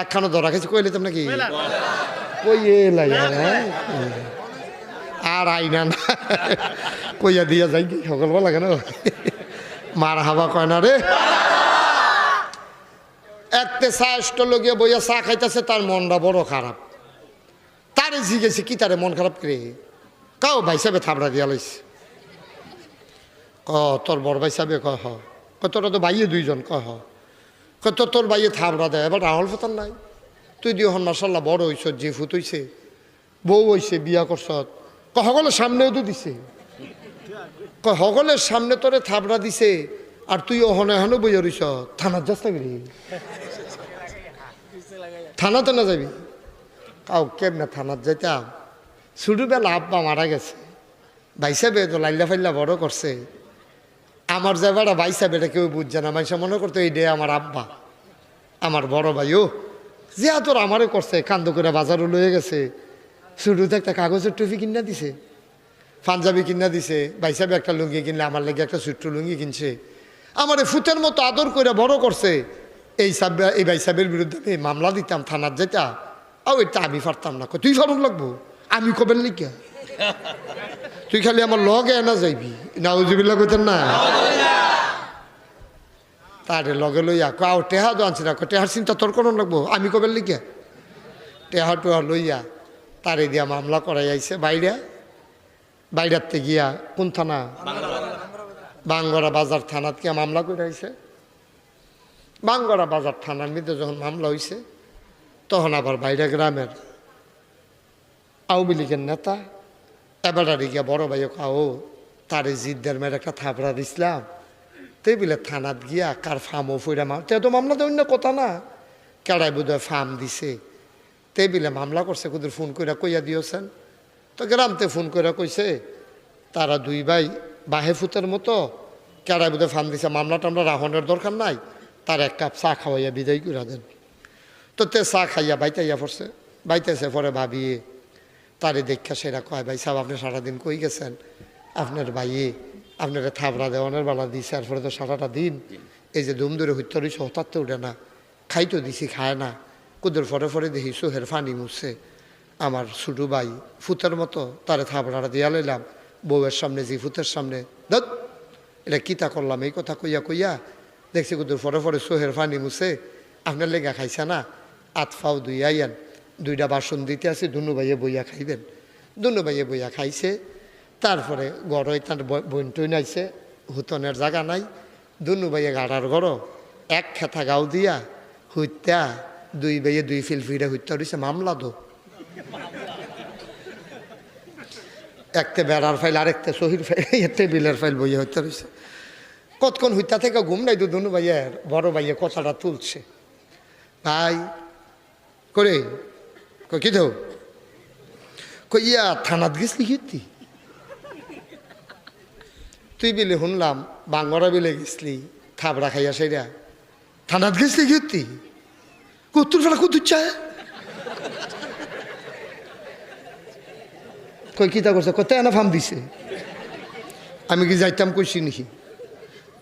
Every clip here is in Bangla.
একখানো ধরা খেয়েছি কইলে তোমরা কি কই এ লাইয়া হ্যাঁ? আর আইনা না কইয়া দিয়া যাই কি সকালবেলা কেন মার হাবা কয় না রে? একতে চা স্টল গিয়ে বইয়া চা খাইতেছে তার মনটা বড় খারাপ। তারে জিগেছে কি তারে মন খারাপ করে? কাও ভাই সাহেবে থাবড়া দিয়া লাইছে। ক তোর বড় ভাই সাহেবে কয় হ ক তোরা তো ভাইয়ে দুইজন কয় হ ক তোর ভাইয়ে থাবড়া দেয়। এবার রাহুল ফতার নাই। তুই দিয়ে হন মার্শাল্লাহ বড় হইছ যে ফুট হইছে, বউ হইছে, বিয়া করছ ক সকলের সামনেও তো দিছে। সকলের সামনে তোরে থাবড়া দিছে, আর তুই ওহনে এখনও বইয়া রইছ থানার যাস না গেলি থানাতে না যাবি? কাউ কেমনে থানার যাইতাম? ছোটবেলা আব্বা মারা গেছে। ভাইসাবে তো লাইল্লা ফাইল্লা বড় করছে। আমার যে বেড়া ভাইসাবে এটা কেউ বুঝছে না। মাইসা মনে করতো, এই ডে আমার আব্বা, আমার বড় ভাই ও যে তোর আমারে করছে, কান্দ করে বাজারও লয়ে গেছে। শুরুতে একটা কাগজের টুপি কিনা দিছে, পাঞ্জাবি কিনা দিছে। ভাইসাবে একটা লুঙ্গি কিনলে, আমার লেগে একটা ছোট্ট লুঙ্গি কিনছে। আমারে ফুতের মতো আদর করে বড় করছে। এই সাহেব, এই ভাই সাহেবের বিরুদ্ধে আমি মামলা দিতাম থানার যেটা। ও এটা আমি পারতাম না। তুই ফারুন লাগবো? আমি কবেন লিখা তুই খালি আমার লগে এনা যাইবি। নাউজুবিল্লা কইতেন না? তারে লগে লইয়া কাও টেহা তো আনছি না। টেহার চিন্তা তোর কোন লাগবো? আমি কবেন লিখা টেহা টেহা লইয়া তারে দিয়া মামলা করাই আইছে বাইরে। বাইরাতে গিয়া কোন থানা? বাঙ্গরা বাজার থানাত গিয়া মামলা করে আইছে। বাঙ্গরা বাজার থানার মধ্যে যখন মামলা হইছে, তখন আবার বাইরে গ্রামের আওয়ামী লীগের নেতা এবারে গিয়া বড় ভাই কাও, তারে জিদ্দার মেয়ের একটা থাপড়া দিছিলাম। তে বলে থানাত গিয়া কার ফার্মও ফইরা মাম তে তো মামলা তো অন্য কথা না। কেড়াই বোধ ফার্ম দিছে। তে বিলে মামলা করছে, কুদের ফোন করে কইয়া দিয়েছেন তো গ্রামতে ফোন করে কইছে, তারা দুই ভাই বাহে ফুতের মতো কেড়াই বোধ ফার্ম দিছে। মামলা টামলা রাহনের দরকার নাই। তার এক কাপ চা খাওয়াইয়া বিদায় করে দেন। তো তে চা খাইয়া বাইতাইয়া পড়ছে। বাইতেছে পরে ভাবিয়ে তারে দেখা সেরা কয়, ভাই সাহেব, আপনি সারাদিন কই গেছেন? আপনার ভাইয়ে আপনারা থাবড়া দেওয়ানের বেলা দিছে আর পরে তো সারাটা দিন। এই যে দুম দূরে হত্যা রয়েছে হঠাৎ উঠে না। খাইতো দিছি, খায় না। কুদের ফরে ফরে দেখি সোহের ফানি মুছছে। আমার ছোটো ভাই ফুতের মতো তারে থাবড়াটা দিয়া লইলাম। বউয়ের সামনে জি ফুতের সামনে দত এটা কিতা করলাম? এই কথা কইয়া কইয়া দেখছি কুদুর ফরে ফরে সোহের ফানি মুছে। আপনার লেগা খাইছে না? আত ফাও দুই আইয়ান। দুইটা বাসন দিতে আছে, দুনু ভাইয়ে বইয়া খাইবেন। দুনু ভাইয়ে বইয়া খাইছে, তারপরে গড়ই তার বইনটই নাইছে হুতনের জায়গা নাই। দুনু ভাইয়ে গাড়ার গড় এক খেতা গাও দিয়া হইত্যা দুই ভাইয়ে দুই ফিল ফিরে হইত্যা রয়েছে মামলা দো একটা বেড়ার ফাইল আরেকটা শহীদ ফাইল এতে বিলের ফাইল বইয়া হইতে রয়েছে কতক্ষণ হইতা থেকে ঘুম নাই দুনু ভাইয়ের? বড় ভাইয়ে কথাটা তুলছে। ভাই করে কি তো কই ইয়া থানাত গেছলি কীর্তি তুই বিলে শুনলাম বাঙ্গরা বিলে গেছলি থাবড়া খাইয়া সেরা থানাত গেছলি কীর্তি কুত্তুর ফেলা কুত্তুর চায় কই কিতা করছে কত এনা ফার্ম দিছে আমি কি যাইতাম কইছি নাকি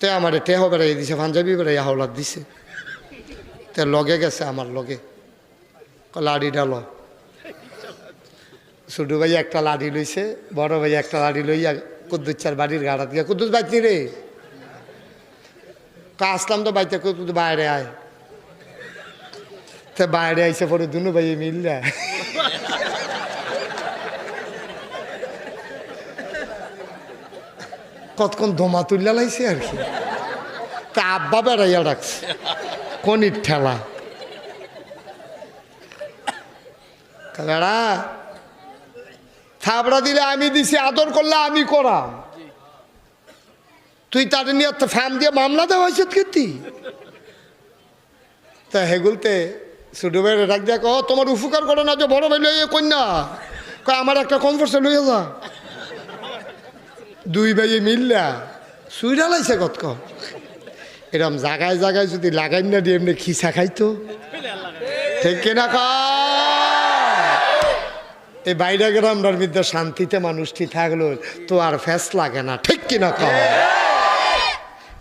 তে আমার টেহ বেড়াই দিছে পাঞ্জাবি বেড়াই হাওলাত দিছে তে লগে গেছে আমার লগে লাড়ি ডাল ছোট ভাই একটা লাড়ি লইছে, বড় ভাই একটা লাড়ি লইয়া কুদ্দুচ্চার বাড়ির গাড়াত গিয়া কুদ্দুস বাইতনি রে। কা আসলাম তো বাইতে, কুদ্দুস বাইরে আয়। তে বাইরে আইসে পরে দুনু ভাই মিললে কতক্ষণ ধোমা তুললা লাইছে আর কি? তা আব্বা বেড়াইয়া রাখছে কনির ঠেলা? তা বেড়া থাবড়া দিলে আমি দিছি আদর করলে আমি করাম। তুই তার নিয়ে ফ্যান দিয়ে মামলা দেওয়া হয়েছে কীর্তি? তা হেগুলতে ছোটো ভাইয়ের ডাক দেখ ও তোমার উপকার করো না যে বড় ভাই লইয়ে কন্যা? কয় আমার একটা কনফার্সে লইয়া যা। দুই ভাইয়ে মিললা সুইরা লাইছে কতক এরম জাগায় জাগায় যদি লাগাই না দিয়ে এমনি খিসা খাইতো। ঠিক কিনা কয়? এই বাইরে গ্রামটার মধ্যে শান্তিতে মানুষটি থাকল তো আর ফ্যাস লাগে না, ঠিক কিনা কয়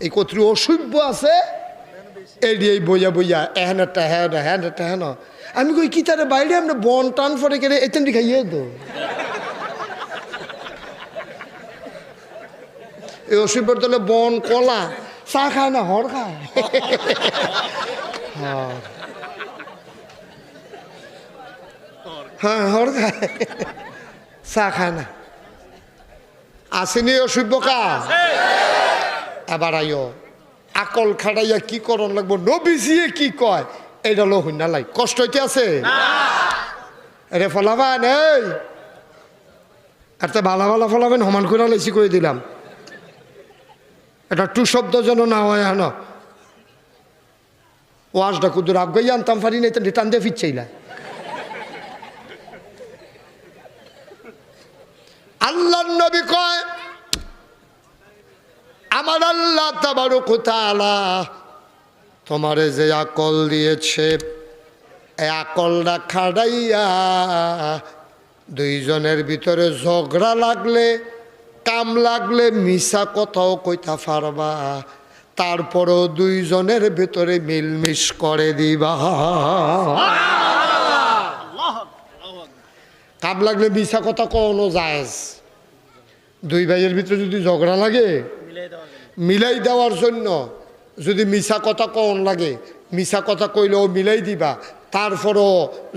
এই কত্রী অসভ্য আছে? এডি এই বইয়া বইয়া, এহেন একটা হ্যান হ্যান একটা হ্যান আমি কই, কি তারে বাইরে আমরা বন টান ফরে কেড়ে এতেন খাইয়ে তো এই অসুবিধার তলে বন, কলা, চা খায় না, হর খায়? হ্যাঁ। হ্যাঁ হর খায় চা খায় না। আসেনি অসভ্য কা এবার আইও। আকল খাড়াইয়া কি করন লাগবো? নবিজিয়ে কি কয়? এইটা লো হইনা লাই। কষ্ট হইতে আছে? রে ফলাবান এই। একটা ভালো ভালো ফলাবেন সমান করে লেছি করে দিলাম। এটা টু শব্দ যেন না হয় হেন ওয়াজটা কুদুর আবগাই আনতাম পারি নাই তো টান দিয়ে ফিরছেইলা আল্লাহ নবী কয় আমার আল্লাহ তাবারু কোথালা তোমারে যে আকল দিয়েছে এই আকলটা খাড়াইয়া দুইজনের ভিতরে ঝগড়া লাগলে, কাম লাগলে মিশা কথাও কইতা পারবা। তারপরও দুইজনের ভিতরে মিলমিশ করে দিবা। কাম লাগলে মিশা কথা কোনো যায় দুই ভাইয়ের ভিতরে যদি ঝগড়া লাগে মিলাই দেওয়ার জন্য যদি মিশা কথা কন লাগে মিশা কথা কইলেও মিলাই দিবা, তারপরও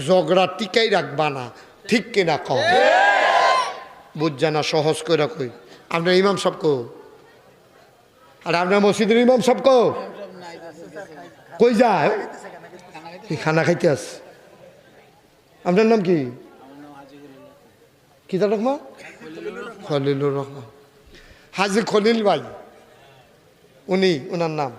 ঝগড়া টিকাই রাখবা না, ঠিক কিনা কম বুঝছে না সহজ করে কই। আপনার ইমাম সব কো আর আপনার মসজিদের ইমাম সব কো কই যায়? খানা খাইতে আস? আপনার নাম কি? কি তার রহমান খলিলুর রহমান। হাজি খলিল ভাই উনি ওনার নাম।